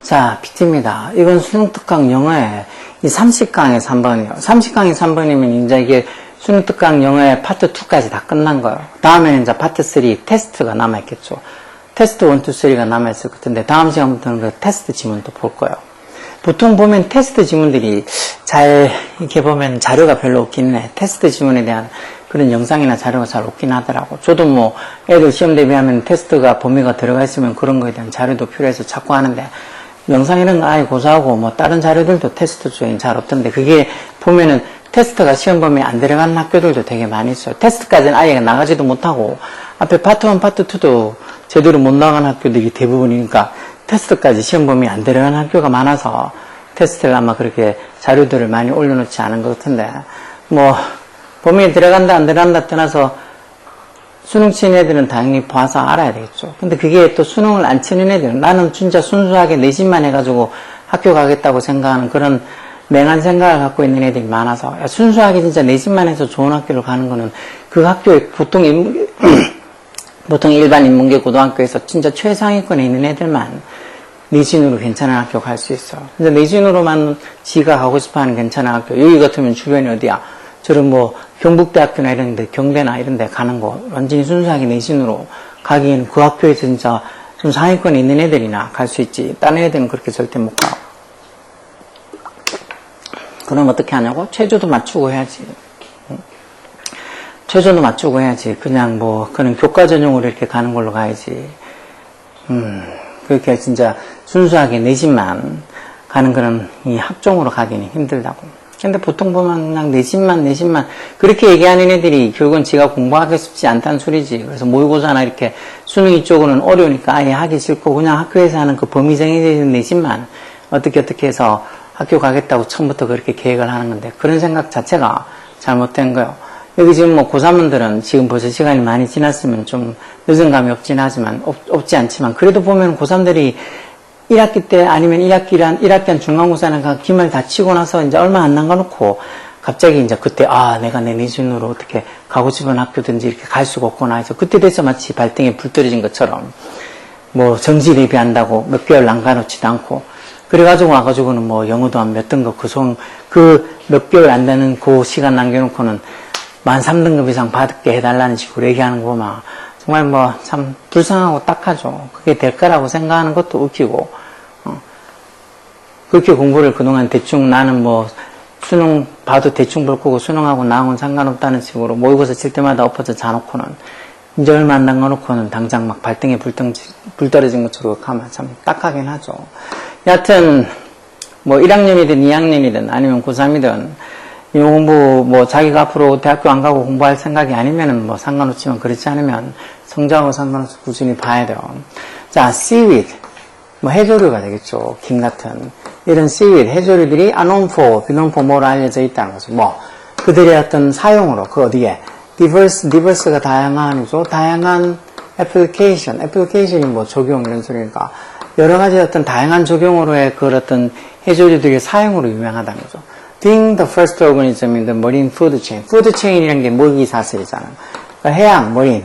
자, PT입니다. 이건 수능 특강 영어의 이 30강의 3번이에요. 30강의 3번이면 이제 이게 수능 특강 영어의 파트 2까지 다 끝난 거예요. 다음에는 이제 파트 3 테스트가 남아있겠죠. 테스트 1, 2, 3가 남아있을 것 같은데 다음 시간부터는 그 테스트 지문도 볼 거예요. 보통 보면 테스트 지문들이 잘 이렇게 보면 자료가 별로 없긴 해. 테스트 지문에 대한 그런 영상이나 자료가 잘 없긴 하더라고. 저도 뭐 애들 시험 대비하면 테스트가 범위가 들어가 있으면 그런 거에 대한 자료도 필요해서 자꾸 하는데 영상 이런 거 아예 고사하고 뭐 다른 자료들도 테스트 중에 잘 없던데 그게 보면은 테스트가 시험 범위에 안 들어가는 학교들도 되게 많이 있어요. 테스트까지는 아예 나가지도 못하고 앞에 파트 1, 파트 2도 제대로 못 나가는 학교들이 대부분이니까 테스트까지 시험 범위에 안 들어가는 학교가 많아서 테스트를 아마 그렇게 자료들을 많이 올려놓지 않은 것 같은데 뭐 범위에 들어간다 안 들어간다 떠나서 수능 치는 애들은 당연히 봐서 알아야 되겠죠. 근데 그게 또 수능을 안 치는 애들은 나는 진짜 순수하게 내신만 해가지고 학교 가겠다고 생각하는 그런 맹한 생각을 갖고 있는 애들이 많아서 야, 순수하게 진짜 내신만 해서 좋은 학교를 가는 거는 그 학교에 보통 인문, 보통 일반 인문계 고등학교에서 진짜 최상위권에 있는 애들만 내신으로 괜찮은 학교 갈 수 있어. 근데 내신으로만 지가 가고 싶어 하는 괜찮은 학교 여기 같으면 주변이 어디야? 저런 뭐 경북대학교나 이런 데 경대나 이런 데 가는 거 완전히 순수하게 내신으로 가기에는 그 학교에서 진짜 좀 상위권에 있는 애들이나 갈 수 있지 다른 애들은 그렇게 절대 못 가. 그럼 어떻게 하냐고? 체조도 맞추고 해야지. 응? 체조도 맞추고 해야지. 그냥 뭐 그런 교과 전용으로 이렇게 가는 걸로 가야지. 음, 그렇게 진짜 순수하게 내신만 가는 그런 이 학종으로 가기는 힘들다고. 근데 보통 보면 그냥 내신만 내신만 그렇게 얘기하는 애들이 결국은 지가 공부하기 쉽지 않다는 소리지. 그래서 모의고사나 이렇게 수능 이쪽으로는 어려우니까 아예 하기 싫고 그냥 학교에서 하는 그 범위 정해진 내신만 어떻게 어떻게 해서 학교 가겠다고 처음부터 그렇게 계획을 하는 건데 그런 생각 자체가 잘못된 거예요. 여기 지금 뭐 고3분들은 지금 벌써 시간이 많이 지났으면 좀 늦은 감이 없진 하지만 없, 없지 않지만 그래도 보면 고3들이 1학기 때 아니면 1학기란 1학기 한 중간고사나 기말 다 치고 나서 이제 얼마 안 남겨놓고 갑자기 이제 그때 아 내가 내 내신으로 어떻게 가고 싶은 학교든지 이렇게 갈 수가 없구나 해서 그때 돼서 마치 발등에 불 떨어진 것처럼 뭐 정지 대비한다고 몇 개월 남가놓지도 않고 그래가지고 와가지고는 뭐 영어도 한 몇 등급 그 송, 그 몇 개월 안 되는 그 시간 남겨놓고는 만 3등급 이상 받게 해달라는 식으로 얘기하는 거 보면 정말 뭐 참 불쌍하고 딱하죠. 그게 될 거라고 생각하는 것도 웃기고, 어. 그렇게 공부를 그동안 대충 나는 뭐 수능 봐도 대충 볼 거고 수능하고 나하고는 상관없다는 식으로 모의고사 칠 때마다 엎어져 자놓고는 안 남겨놓고는 당장 막 발등에 불, 등, 불 떨어진 것처럼 가면 참 딱하긴 하죠. 여하튼 뭐 1학년이든 2학년이든 아니면 고3이든 이 공부 뭐 자기가 앞으로 대학교 안 가고 공부할 생각이 아니면은 뭐 상관없지만 그렇지 않으면 성적하고 상관없이 꾸준히 봐야 돼요. 자, seaweed 뭐 해조류가 되겠죠. 김 같은 이런 seaweed 해조류들이 아논포, 비논포모로 알려져 있다는 거죠. 뭐 그들의 어떤 사용으로 그 어디에 diverse, diverse가 다양한이죠. 다양한 application, application이 뭐 적용 이런 소리니까 여러 가지 어떤 다양한 적용으로의 그 어떤 해조류들의 사용으로 유명하다는 거죠. being the first organism in the marine food chain. food chain이라는 게 먹이 사슬이잖아요. 그러니까 해양, marine.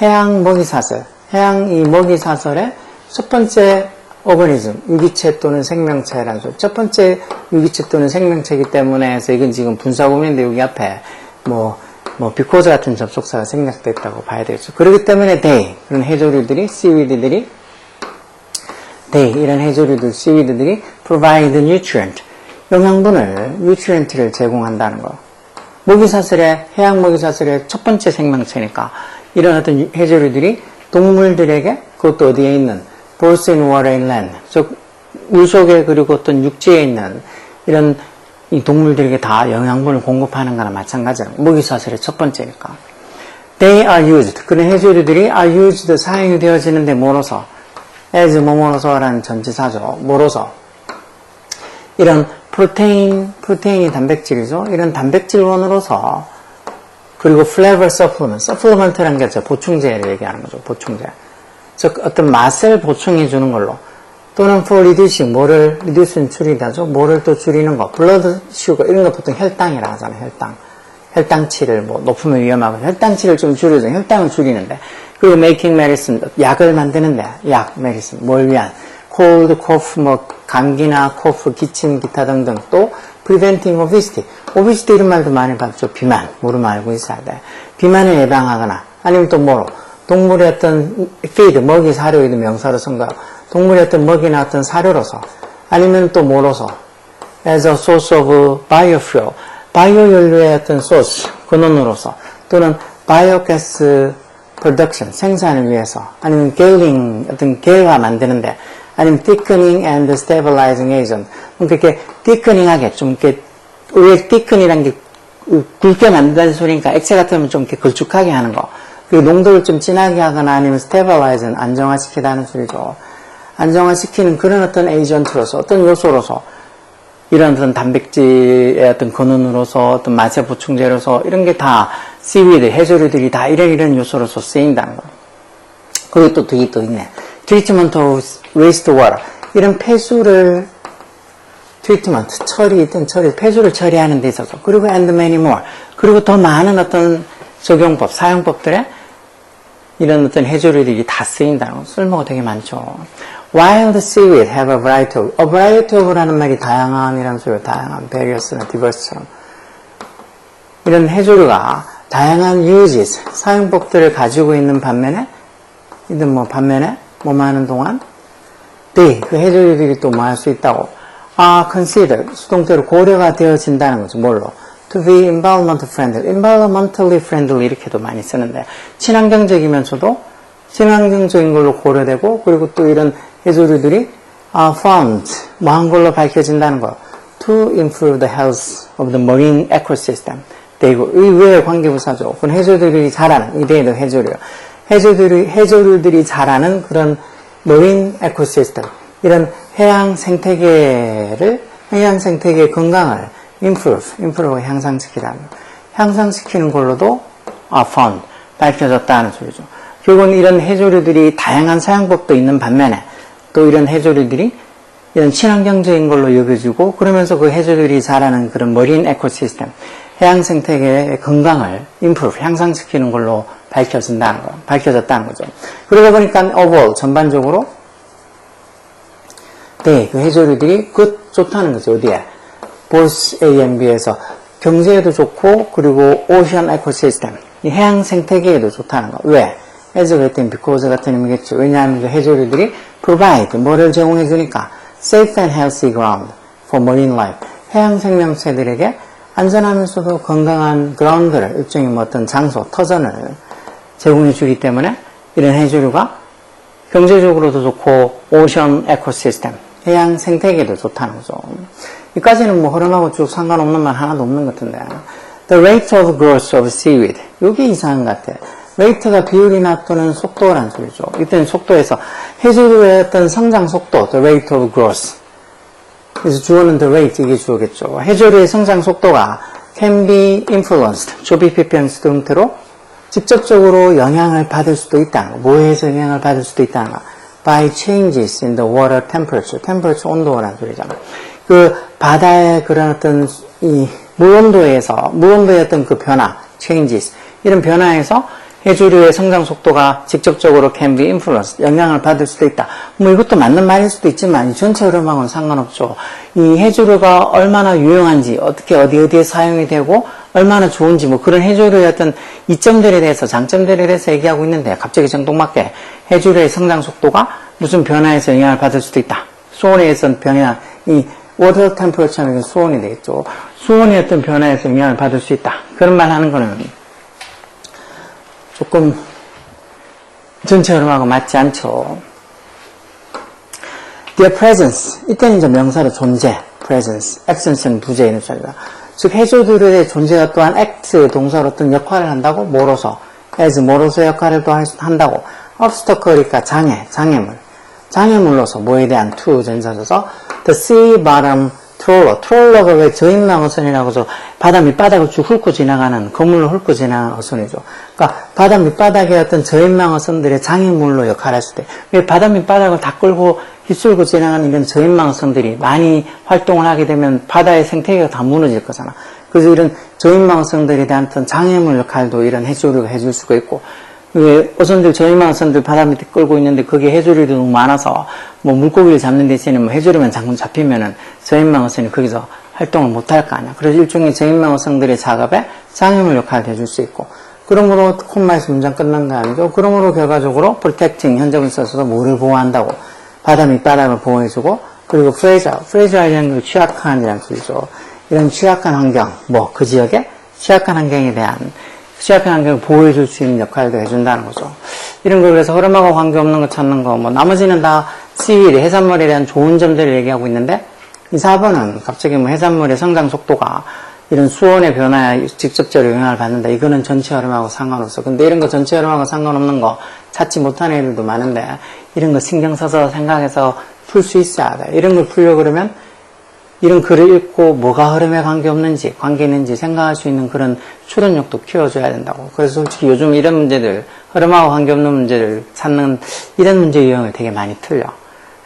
해양 먹이 사슬. 해양 이 먹이사슬의 첫 번째 오거니즘, 유기체 또는 생명체라죠. 첫 번째 유기체 또는 생명체이기 때문에 해서 이건 지금 분사구문인데 여기 앞에 뭐, 뭐, 비코즈 같은 접속사가 생략됐다고 봐야 되겠죠. 그렇기 때문에 they, 그런 해조류들이, seaweed들이, they, 이런 해조류들, seaweed들이 provide nutrient, 영양분을, nutrient를 제공한다는 거. 먹이사슬의, 해양 먹이사슬의 첫 번째 생명체니까, 이런 어떤 해조류들이 동물들에게, 그것도 어디에 있는, both in water and land, 즉, 물 속에 그리고 어떤 육지에 있는 이런 이 동물들에게 다 영양분을 공급하는 거나 마찬가지로 먹이사슬의 첫 번째니까. They are used. 그런 해조류들이 are used 사용이 되어지는데 뭐로서? as 뭐뭐로서라는 전치사죠. 뭐로서? 이런 프로테인, 프로테인이 단백질이죠. 이런 단백질원으로서 그리고 flavor supplement, supplement라는 게 보충제를 얘기하는 거죠. 보충제. 즉 어떤 맛을 보충해 주는 걸로 또는 for reducing 뭐를 reduce는 줄이다죠. 뭐를 또 줄이는 거. blood sugar 이런 거 보통 혈당이라고 하잖아요. 혈당. 혈당치를 뭐 높으면 위험하고 혈당치를 좀 줄여서 혈당을 줄이는데 그리고 making medicine 약을 만드는데 약 medicine 뭘 위한 cold cough 뭐 감기나 cough 기침 기타 등등 또 preventing obesity obesity 이런 말도 많이 봤죠 비만 모르면 알고 있어야 돼 비만을 예방하거나 아니면 또 뭐로 동물의 어떤 feed 먹이 사료이든 명사로 쓴 거야 동물의 어떤 먹이나 어떤 사료로서 아니면 또 뭐로서? As a source of biofuel. 바이오 연료의 어떤 소스 근원으로서. 또는 바이오가스 production 생산을 위해서. 아니면 게일링 어떤 계화 만드는데. 아니면 thickening and stabilizing agent. 이렇게 thickening하게 좀 이렇게 왜 thicken이란 게 굵게 만든다는 소리니까 액체 같으면 좀 이렇게 걸쭉하게 하는 거 그리고 농도를 좀 진하게 하거나 아니면 stabilize는 안정화시키다는 소리죠 안정화시키는 그런 어떤 에이전트로서 어떤 요소로서 이런 어떤 단백질의 어떤 근원으로서 어떤 마체 보충제로서 이런 게 다 씨위드 해조류들이 다 이런 이런 요소로서 쓰인다는 거. 그리고 또 되게 또 있네. 트리트먼트 웨이스트 워터 이런 폐수를 트리트먼트 처리든 처리 폐수를 처리하는 데 있어서 그리고 and many more 그리고 더 많은 어떤 적용법 사용법들에 이런 어떤 해조류들이 다 쓰인다는 거 쓸모가 되게 많죠. Wild seaweed have a variety of, a variety of라는 말이 다양함이라는 소리예요. 다양함, various나 diverse처럼. 이런 해조류가 다양한 uses, 사용법들을 가지고 있는 반면에, 이든 뭐 반면에, 뭐 많은 동안, they, 그 해조류들이 또 뭐 할 수 있다고, are considered, 수동태로 고려가 되어진다는 거죠. 뭘로? To be environment friendly, environmentally friendly 이렇게도 많이 쓰는데, 친환경적이면서도 친환경적인 걸로 고려되고, 그리고 또 이런 해조류들이 are found, 뭐한 걸로 밝혀진다는 거. to improve the health of the marine ecosystem. 대고 의외의 관계부사죠. 그건 해조류들이 자라는, 이대에도 해조류. 해조류들이, 해조류들이 자라는 그런 marine ecosystem. 이런 해양 생태계를, 해양 생태계의 건강을 improve, improve 향상시키다는 거. 향상시키는 걸로도 are found, 밝혀졌다는 소리죠. 결국은 이런 해조류들이 다양한 사용법도 있는 반면에 또 이런 해조류들이 이런 친환경적인 걸로 여겨지고 그러면서 그 해조류들이 자라는 그런 머린 에코시스템, 해양 생태계의 건강을 improve, 향상시키는 걸로 밝혀진다는 거, 밝혀졌다는 거죠. 그러다 보니까 overall, 전반적으로 네, 그 해조류들이 그 좋다는 거죠. 어디에? 보스 A&B에서 경제에도 좋고 그리고 오션 에코시스템, 이 해양 생태계에도 좋다는 거. 왜? as 그랬더니 because 같은 의미겠죠. 왜냐하면 그 해조류들이 provide, 뭐를 제공해 주니까 safe and healthy ground for marine life. 해양 생명체들에게 안전하면서도 건강한 그라운드를, 일종의 뭐 어떤 장소, 터전을 제공해 주기 때문에 이런 해조류가 경제적으로도 좋고 오션 에코시스템, 해양 생태계도 좋다는 거죠. 여기까지는 뭐 흐름하고 쭉 상관없는 말 하나도 없는 것 같은데. The rate of growth of seaweed. 이게 이상한 것 같아. 레이트가 비율이나 또는 속도라는 소리죠. 이때는 속도에서 해조류의 어떤 성장 속도, the rate of growth. 그래서 주어는 the rate 이게 주어겠죠. 해조류의 성장 속도가 can be influenced, 조비피평스 형태로 직접적으로 영향을 받을 수도 있다는 거. 뭐에서 영향을 받을 수도 있다는 거. By changes in the water temperature, temperature 온도라는 소리잖아. 그 바다의 그런 어떤 이 무온도에서 무온도의 어떤 그 변화, changes 이런 변화에서 해조류의 성장 속도가 직접적으로 can be influenced, 영향을 받을 수도 있다. 뭐 이것도 맞는 말일 수도 있지만 전체 흐름하고는 상관없죠. 이 해조류가 얼마나 유용한지, 어떻게 어디 어디에 사용이 되고 얼마나 좋은지 뭐 그런 해조류의 어떤 이점들에 대해서 장점들에 대해서 얘기하고 있는데 갑자기 정동맞게 해조류의 성장 속도가 무슨 변화에서 영향을 받을 수도 있다. 수온에 의해서 변화, 이 워터 템퍼처는 수온이 되겠죠. 수온의 어떤 변화에서 영향을 받을 수 있다. 그런 말 하는 거는 조금 전체 흐름하고 맞지 않죠. Their presence. 이때는 이제 명사로 존재, presence, absence는 부재에 있는 자리다. 즉, 해조들의 존재가 또한 act, 동사로 어떤 역할을 한다고, 뭐로서, as, 뭐로서 역할을 또 한다고, obstacle이니까 장애, 장애물. 장애물로서, 뭐에 대한 to 전사져서, the sea bottom 트롤러. 트롤러가 왜 저인망 어선이라고 해서 바다 밑바닥을 쭉 훑고 지나가는, 건물로 훑고 지나가는 어선이죠. 그러니까 바다 밑바닥의 어떤 저인망 어선들의 장애물로 했을 때, 왜 바다 밑바닥을 다 끌고 휩쓸고 지나가는 이런 저인망 어선들이 많이 활동을 하게 되면 바다의 생태계가 다 무너질 거잖아. 그래서 이런 저인망성들에 대한 어떤 장애물 역할도 이런 해조류가 해줄 수가 있고 왜 어선들 저인망성들 바다 밑에 끌고 있는데 거기에 해조류도 너무 많아서 뭐 물고기를 잡는 대신에 뭐 해조류만 장군 잡히면은 저인망어선이 거기서 활동을 못할 거 아니야. 그래서 일종의 저인망어성들의 작업에 장애물 역할을 해줄 수 있고 그러므로 콤마에서 문장 끝난 거 아니죠. 그러므로 결과적으로 protecting 현접을 써서도 물을 보호한다고 바다 밑바닥을 보호해주고 그리고 fragile, fragile 그 취약한이라는 뜻이죠. 이런 취약한 환경, 뭐 그 지역에 취약한 환경에 대한 취약한 환경을 보호해줄 수 있는 역할도 해준다는 거죠. 이런 걸 그래서 흐름하고 관계없는 거 찾는 거, 뭐 나머지는 다 seaweed, 해산물에 대한 좋은 점들을 얘기하고 있는데 이 4번은 갑자기 뭐 해산물의 성장 속도가 이런 수온의 변화에 직접적으로 영향을 받는다. 이거는 전체 흐름하고 상관없어. 근데 이런 거 전체 흐름하고 상관없는 거 찾지 못하는 애들도 많은데 이런 거 신경 써서 생각해서 풀 수 있어야 돼. 이런 걸 풀려고 그러면 이런 글을 읽고 뭐가 흐름에 관계없는지, 관계 있는지 생각할 수 있는 그런 추론력도 키워줘야 된다고. 그래서 솔직히 요즘 이런 문제들, 흐름하고 관계없는 문제를 찾는 이런 문제 유형을 되게 많이 틀려.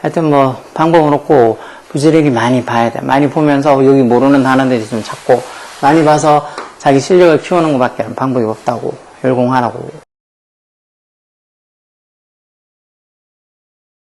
하여튼 뭐 방법은 없고 부지런히 많이 봐야 돼. 많이 보면서 여기 모르는 단어들이 좀 찾고 많이 봐서 자기 실력을 키우는 것밖에 방법이 없다고 열공하라고